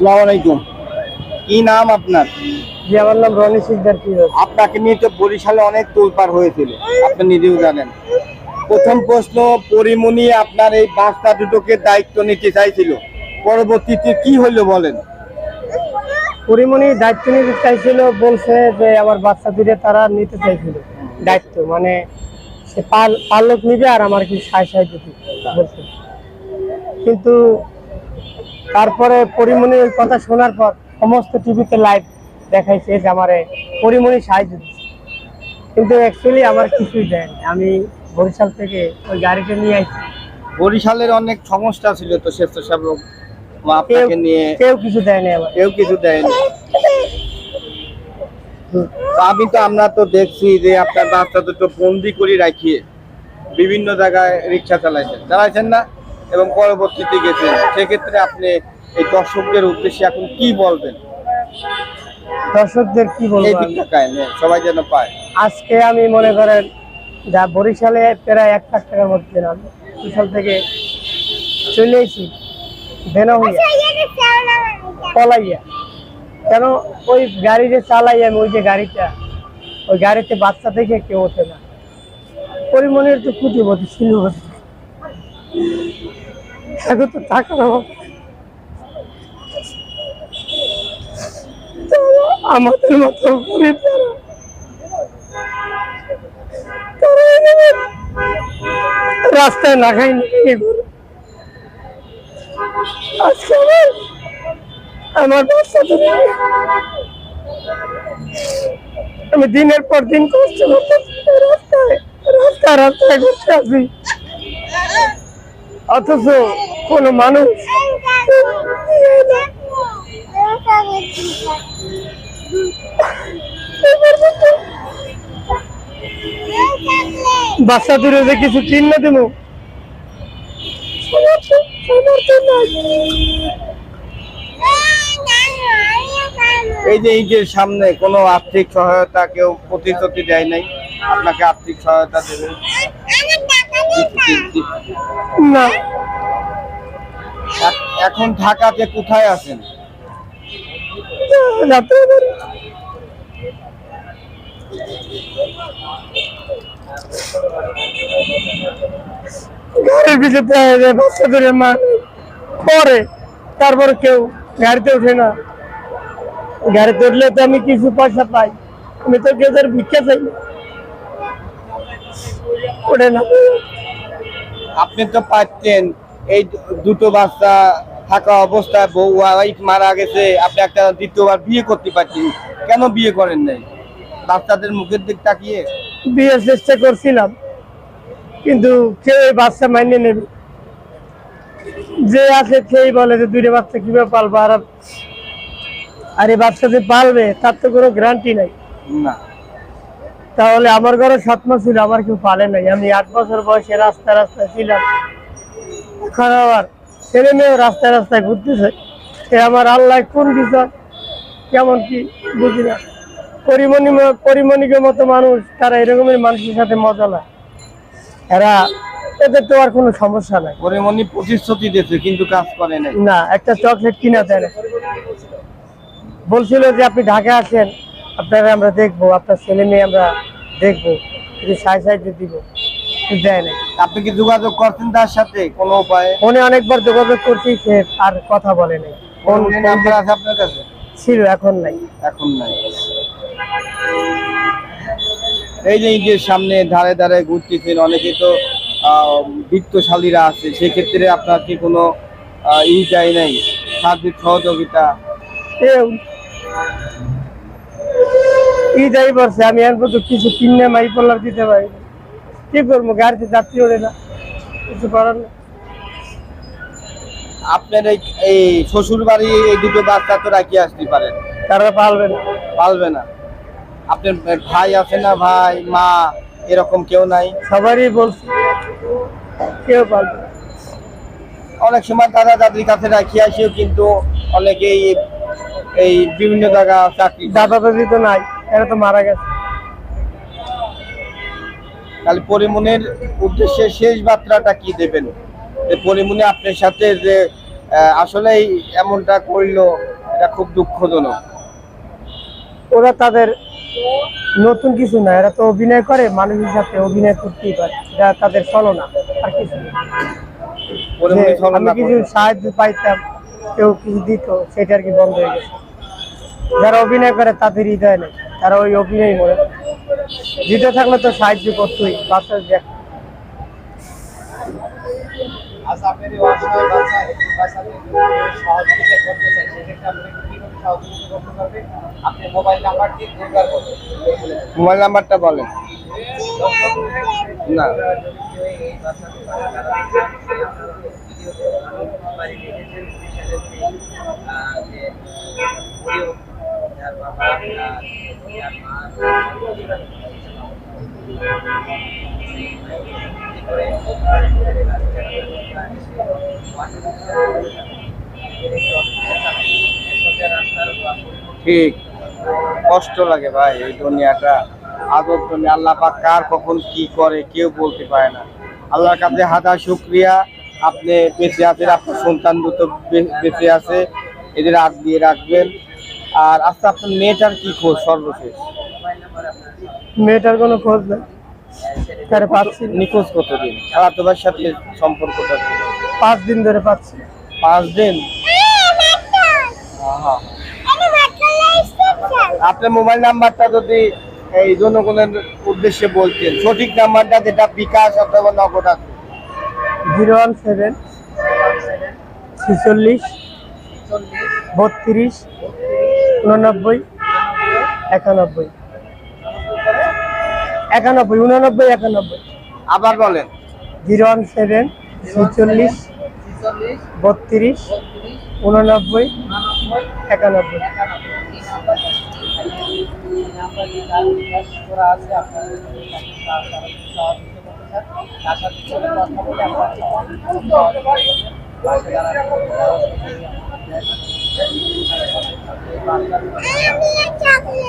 আসসালামু আলাইকুম। কি নাম আপনার? জি আমার নাম রনি সিকদার কি আপনাকে নিয়ে তো বরিশালে অনেক তোলপাড় হয়েছিল। আপনি নিজেও জানেন। প্রথম প্রশ্ন পরিমণি আপনার এই বাচ্চা দুটোকে দায়িত্ব নিতে চাইছিল। পরবর্তীতে কি হলো বলেন? পরিমণি দায়িত্ব নিতে চাইছিল বলছে যে আমার বাচ্চা দুটো তারা নিতে চাইছিল। দায়িত্ব মানে সে পাল পালক নিবে আর আমার কি সাই সাহায্য দিবে বলছে। কিন্তু তারপরে পরিমণি ওই কথা শোনার পর সমস্ত টিভিতে লাইভ দেখাইছে যে আমার পরিমণি সাহায্য দিচ্ছে কিন্তু অ্যাকচুয়ালি আমার কিছুই দেয়নি আমি বরিশাল থেকে ওই গাড়িটা নিয়ে আসছি বরিশালের অনেক সমস্যা ছিল তো স্বেচ্ছাসেবক আপনাকে নিয়ে। কেউ কিছু দেয়নি আমার কেউ কিছু দেয়নি তো আমি তো আমরা তো দেখছি যে আপনার বাচ্চা দুটো বন্দি করে রাখিয়ে বিভিন্ন জায়গায় রিক্সা চালাইছেন। চালাইছেন না? এবং পরবর্তীতে গেছেন সেক্ষেত্রে আপনি এই দর্শকদের উদ্দেশ্যে এখন কি বলবেন? দর্শকদের কি এই বলব আমি? দিকটা কায়নে সবাই যেন পায়। আজকে আমি মনে করেন যা বরিশালে প্রায় এক লাখ টাকার মধ্যে দিলাম বরিশাল থেকে চলে এসেছি পলাইয়া। কেন ওই গাড়ি যে চালাই আমি ওই যে গাড়িটা ওই গাড়িতে বাচ্চা থেকে কেউ ওঠে না। পরিমণের তো কুটিপতি ছিল এখন তো টাকার অভাব। আমাদের মতো রাস্তায় না খাই আজকে আমার বাচ্চা আমি দিনের পর দিন কষ্ট রাস্তায় রাস্তায় রাস্তায় ঘুরতে আছি অথচ কোন মানুষ বাচ্চা দূরে যে কিছু কিনে দেব। এই যে ঈদের সামনে কোনো আর্থিক সহায়তা কেউ প্রতিশ্রুতি দেয় নাই আপনাকে আর্থিক সহায়তা দেবে। না। এখন ঢাকাতে কোথায় আছেন? রাতে আবার ঘরের ভিতরে বাচ্চা মা পরে তারপর কেউ গাড়িতে ওঠে না। গাড়িতে উঠলে তো আমি কিছু পয়সা পাই। আমি তো কেউ তার ভিক্ষা চাই। না। ওঠে না। আপনি তো পাচ্ছেন এই দুটো বাচ্চা থাকা অবস্থায় বউ ওয়াইফ মারা গেছে আপনি একটা দ্বিতীয়বার বিয়ে করতে পারছেন কেন বিয়ে করেন নাই? বাচ্চাদের মুখের দিক তাকিয়ে? বিয়ের চেষ্টা করছিলাম কিন্তু কেউ এই বাচ্চা মাইনে নেবে। যে আছে সেই বলে যে দুইটা বাচ্চা কীভাবে পালবো আর আর এই বাচ্চা যে পালবে তার তো কোনো গ্যারান্টি নাই। না। তাহলে আমার ঘরে সৎমা ছিল আমার কেউ পালে নাই। আমি আট বছর বয়সে রাস্তা রাস্তায় ছিলাম। এখন ছেলে মেয়েও রাস্তায় রাস্তায় ঘুরতেছে। সে আমার আল্লাহ কোন বিষয় কেমন কি বুঝি না। পরিমণি পরিমণিকের মতো মানুষ তারা এরকমের মানুষের সাথে মজা না এরা এদের তো আর কোনো সমস্যা নাই। পরিমণি প্রতিশ্রুতি দিয়েছে কিন্তু কাজ করে নাই। না একটা চকলেট কিনা দেয় না। বলছিল যে আপনি ঢাকা আসেন আপনারা আমরা দেখব আপনার ছেলে মেয়ে আমরা দেখব। যদি সাই সাহায্য দিব। দেয় আপনি কি যোগাযোগ করতেন তার সাথে? কোনো উপায়ে? ফোনে অনেকবার যোগাযোগ করছি সে আর কথা বলে নাই। ফোন ফোন নাম্বার আছে আপনার কাছে? ছিল এখন নাই। এখন নাই। এই যে ঈদের সামনে ধারে ধারে ঘুরতেছেন অনেকে তো আহ, বৃত্তশালীরা আছে সেক্ষেত্রে আপনার কি কোনো ই চাই নাই? সার্বিক সহযোগিতা? ই যাই বলছে আমি আর কিছু কিনে মাই পড়লাম দিতে পারি। কি করব গাড়িতে যাত্রী ওঠে না। কিছু করার না আপনার এই শ্বশুর বাড়ি এই দুটো বাচ্চা তো রাখিয়ে আসতে পারেন তারা পালবে না। পালবে না। আপনার ভাই আছে না ভাই মা এরকম কেউ নাই? সবারই বলছে কেউ পালবে অনেক সময় দাদা দাদির কাছে রাখিয়ে আসেও কিন্তু অনেকেই এই বিভিন্ন জায়গা চাকরি দাদা দাদি তো নাই এরা তো মারা গেছে। তাহলে পরিমনের উদ্দেশ্যে শেষ বার্তাটা কি দেবেন? যে পরিমনি আপনার সাথে যে আসলেই এমনটা করল এটা খুব দুঃখজনক। ওরা তাদের নতুন কিছু না এরা তো অভিনয় করে মানুষের সাথে অভিনয় করতেই পারে। এটা তাদের চলো না। আর কিছু আমি কিছু সাহায্য পাইতাম কেউ কিছু দিত সেটা আর কি বন্ধ হয়ে গেছে। যারা অভিনয় করে তাদের হৃদয় নেই। তারা ওই অভিনয় করে। হৃদয় থাকলে তো সাহায্য করতোই বাচ্চা দেখ মোবাইল নাম্বারটি দুর্বার মোবাইল নাম্বারটা বলেন। না। বাবা ঠিক। কষ্ট লাগে ভাই এই দুনিয়াটা। আদর দুনিয়া, আল্লাহ পাক কার কখন কি করে কেউ বলতে পারে না। আল্লাহর কাছে হাজার শুক্রিয়া। আপনি বেঁচে আছেন, আপনার সন্তান দুটো বেঁচে আছে। এদের আগ দিয়ে রাখবেন। আর আচ্ছা আপনার মেয়েটার কি খোঁজ সর্বশেষ? মেয়েটার কোনো খোঁজ নেই। তারে পাচ্ছি। নিখোঁজ কতদিন? খেলাধুলার সাথে সম্পর্কটা পাঁচ দিন ধরে পাচ্ছি পাঁচ দিন। আপনার মোবাইল নাম্বারটা যদি এই জনগণের উদ্দেশ্যে বলতেন সঠিক নাম্বারটা যেটা বিকাশ অথবা নগদ আছে। জিরো ওয়ান সেভেন ছিচল্লিশ। বত্রিশ উননব্বই একানব্বই। একানব্বই উননব্বই একানব্বই। আবার বলেন। জিরো ওয়ান সেভেন ছিচল্লিশ বত্রিশ উননব্বই একানব্বই। দেয়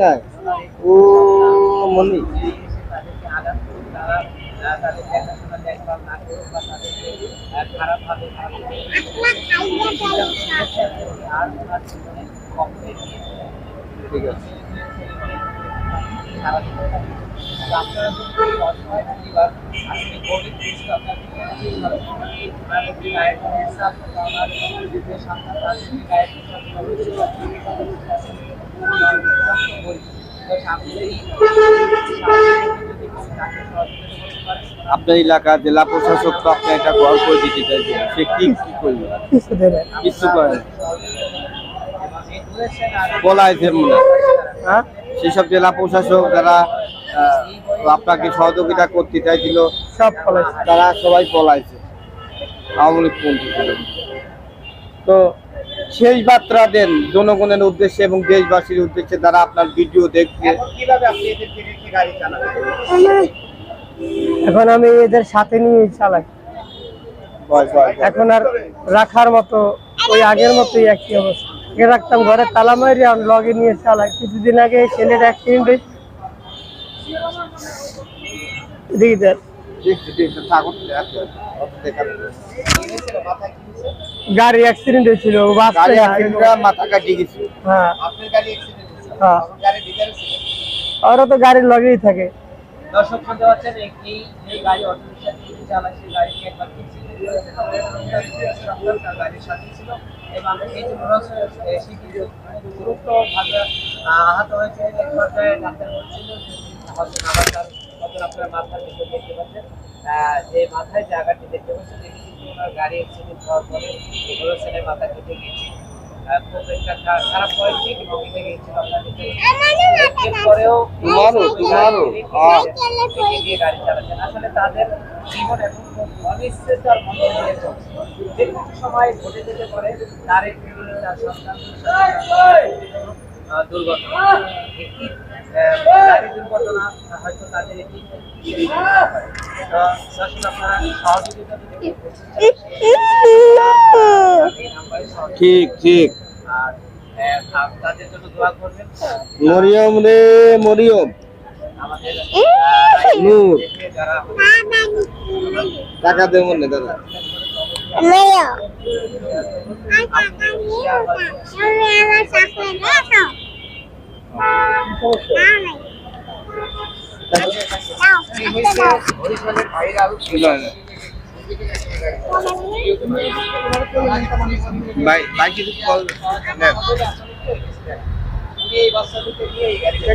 নাই? ও মনি। ঠিক আছে। আপনার এলাকা জেলা প্রশাসক তো আপনি একটা ঘর করে দিতে চাইছেন সে কি কি করবে কিছু করে। মনে হ্যাঁ। সেসব জেলা প্রশাসক যারা আপনাকে সহযোগিতা করতে চাইছিল সব তারা সবাই পলাইছে আওয়ামী লীগ তো সেই বার্তা দেন জনগণের উদ্দেশ্যে এবং দেশবাসীর উদ্দেশ্যে যারা আপনার ভিডিও দেখছে। এখন কীভাবে আপনি এদেরকে রেখে গাড়ি চালাবেন? এখন আমি এদের সাথে নিয়ে চালাই। এখন আর রাখার মতো ওই আগের মতোই একই অবস্থা। আগে রাখতাম ঘরে তালা মারি আর লগে নিয়ে চালাই। কিছুদিন আগে ছেলের অ্যাক্সিডেন্ট হয়েছে। দেখি। দেখ দেখছি দেখছি ঠাকুর আছে। দেখার। গাড়ি অ্যাক্সিডেন্ট হয়েছিল গাড়ি অ্যাক্সিডেন্টটা মাথা কাটিয়ে গেছে হ্যাঁ। আপনার গাড়ি অ্যাক্সিডেন্ট হয়েছে? হ্যাঁ। ভিতরে ওরা তো গাড়ির লগেই থাকে। দর্শক শুনতে পাচ্ছেন এই যে গাড়ি অটোরিকশা নিয়ে চালায় সেই গাড়িটি একবার কিছু তার গাড়ির সাথে ছিল। এবং এই যে মনে হচ্ছে এ, গুরুত্বভাবে আহত হয়েছে এক পর্যায়ে ডাক্তার বলছিল হয়তো আবার তার হয়তো আপনার মাথার ভিতর দেখতে পাচ্ছেন। আহ, যে মাথায় যে আঘাতটি দেখতে পাচ্ছেন এটি কিন্তু ওনার গাড়ি অ্যাক্সিডেন্ট হওয়ার পরে ছেলে মাথা কেটে গেছে। আহ, খুব একটা খারাপ পয়েন্টে কিন্তু কেটে গিয়েছিল আপনার এরপরেও তোমারও, তোমারও। এগিয়ে গাড়ি চালাচ্ছেন। আসলে তাদের জীবন এখন অনিশ্চয়তার মধ্যে দিয়ে চলছে যে কোনো সময় ঘটে যেতে পারে তার একটি তার সন্তান। দুর্ঘটনা। ঠিক ঠিক। মরিয়ম রে মরিয়ম। নূর। টাকা দেবো না দাদা। হরিশনের ভাইরাল ভাই কিছু কল নেন। এই বাচ্চাদেরকে নিয়ে এই গাড়িটা